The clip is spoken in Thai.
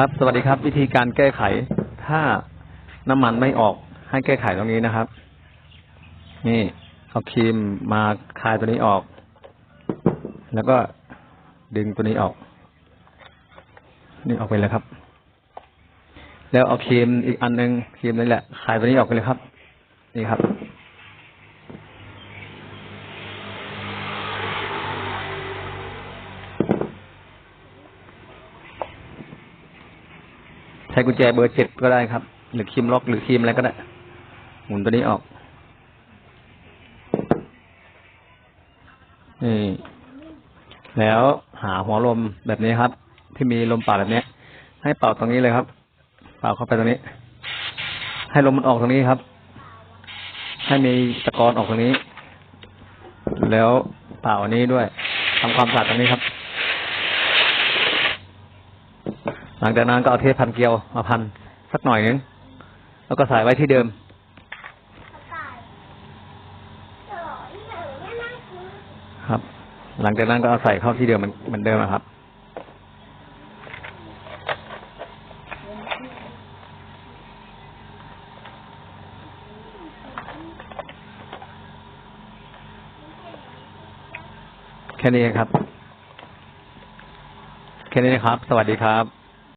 ครับ สวัสดีครับ วิธีการแก้ไข ถ้าน้ำมันไม่ออกให้แก้ไขตรงนี้นะครับ นี่เอาครีมมาคลายตัวนี้ออก แล้วก็ดึงตัวนี้ออก นี่ออกไปเลยครับ แล้วเอาครีมอีกอันหนึงครีมนี่แหละคลายตัวนี้ออกไปเลยครับ นี่ครับ ใช้กุญแจเบอร์เจ็ดก็ได้ครับ หรือคีมล็อกหรือคีมอะไรก็ได้ หมุนตัวนี้ออก นี่แล้วหาหัวลมแบบนี้ครับ ที่มีลมเป่าแบบนี้ ให้เป่าตรงนี้เลยครับ เป่าเข้าไปตรงนี้ ให้ลมมันออกตรงนี้ครับ ให้มีตะกอนออกตรงนี้ แล้วเป่าอันนี้ด้วยทำความสะอาดตรงนี้ครับ ห ลังจากนั้นก็เอาเทปพันเกลียวมาพันสักหน่อยนึงแล้วก็ใส่ไว้ที่เดิม ครับ หลังจากนั้นก็เอาใส่เข้าที่เดิมเหมือนเดิมนะครับแค่นี้ครับ แค่นี้นะครับ สวัสดีครับ